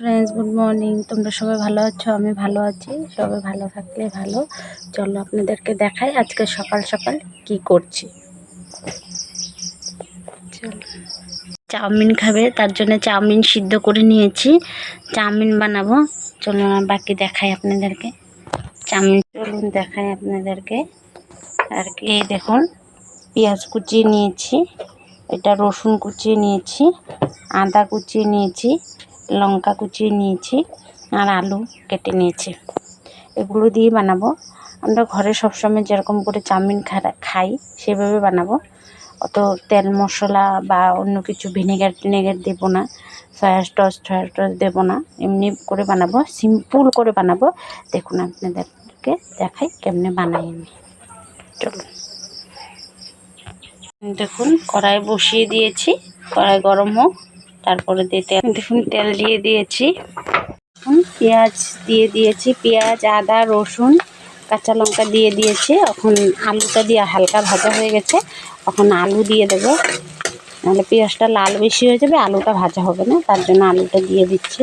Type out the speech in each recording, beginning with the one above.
Friends good morning তোমরা সবাই ভালো আছো? আমি ভালো আছি। সবাই ভালো থাকলে ভালো। চলো আপনাদেরকে দেখাই আজকে সকাল সকাল কি করছি। চাউমিন খাবে, তার জন্য চাউমিন সিদ্ধ করে নিয়েছি। চাউমিন বানাবো। চলো বাকি দেখাই আপনাদেরকে। চাউমিন চলুন দেখাই আপনাদেরকে। আর কি, এই দেখুন, পেঁয়াজ কুচিয়ে নিয়েছি। এটা রসুন কুচিয়ে নিয়েছি। আদা কুচিয়ে নিয়েছি। লঙ্কা কুচিয়ে নিয়েছি আর আলু কেটে নিয়েছি। এগুলো দিয়ে বানাবো। আমরা ঘরে সবসময় যেরকম করে চাউমিন খাই, সেভাবে বানাবো। অত তেল মশলা বা অন্য কিছু ভিনেগার টিনেগার দেবো না, সয়া টস সয়া টস দেবো না। এমনি করে বানাবো, সিম্পল করে বানাবো। দেখুন আপনাদেরকে দেখাই কেমনে বানাই আমি। চলুন। দেখুন, কড়াই বসিয়ে দিয়েছি। কড়াই গরম হোক। তারপরে দিতে দেখুন, তেল দিয়ে দিয়েছি। পেঁয়াজ দিয়ে দিয়েছি। পেঁয়াজ, আদা, রসুন, কাঁচা লঙ্কা দিয়ে দিয়েছি। এখন আলুটা দিয়ে হালকা ভাজা হয়ে গেছে। এখন আলু দিয়ে দেবো। নাহলে পেঁয়াজটা লাল বেশি হয়ে যাবে, আলুটা ভাজা হবে না। তার জন্য আলুটা দিয়ে দিচ্ছি।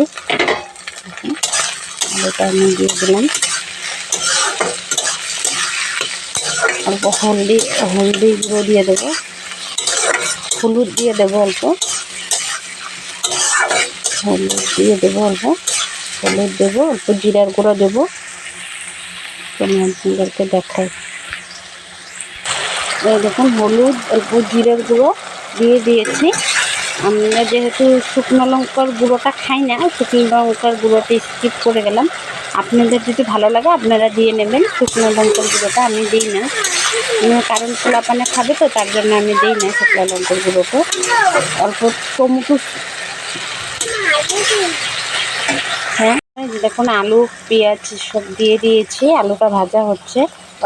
আলুটা আমি দিয়ে দিলাম। অল্প হলদি হলদি গুঁড়ো দিয়ে দেবো। হলুদ দিয়ে দেবো অল্প। হলুদ দিয়ে দেবো অল্প। হলুদ দেবো, অল্প জিরার গুঁড়ো দেবো। আপনাদেরকে দেখাই। দেখুন, হলুদ, অল্প জিরের গুঁড়ো দিয়ে দিয়েছি। আমরা যেহেতু শুকনো লঙ্কার গুঁড়োটা খাই না, শুকনো লঙ্কার গুঁড়োটা স্কিপ করে গেলাম। আপনাদের যদি ভালো লাগে, আপনারা দিয়ে নেবেন। শুকনো লঙ্কার গুঁড়োটা আমি দিই না। কারণ খোলা পানে খাবে তো, তার জন্য আমি দিই না শুকনো লঙ্কার গুঁড়োটা। অল্প টমেটো হ্যাঁ দেখুন, আলু, পেঁয়াজ সব দিয়ে দিয়েছি। আলুটা ভাজা হচ্ছে।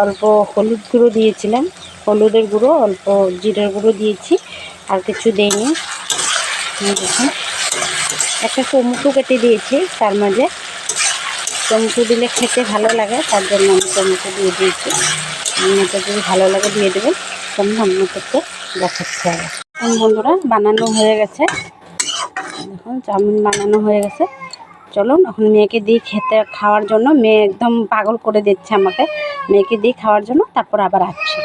অল্প হলুদ গুঁড়ো দিয়েছিলাম। হলুদের গুঁড়ো, অল্প জিরের গুঁড়ো দিয়েছি। আর কিছু দিইনি। দেখুন, একটা টমেটো কেটে দিয়েছি তার মাঝে। টমেটো দিলে খেতে ভালো লাগে, তার জন্য আমি টমেটো দিয়ে দিয়েছি। আপনাদের যদি ভালো লাগে দিয়ে দেবেন তখন আপনাদেরকে দেখাচ্ছে এখন বন্ধুরা, বানানো হয়ে গেছে। দেখুন চাউমিন বানানো হয়ে গেছে। চলুন, এখন মেয়েকে দিই খেতে খাওয়ার জন্য, মেয়ে একদম পাগল করে দিচ্ছে আমাকে। মেয়েকে দিই খাওয়ার জন্য, তারপর আবার আসছি।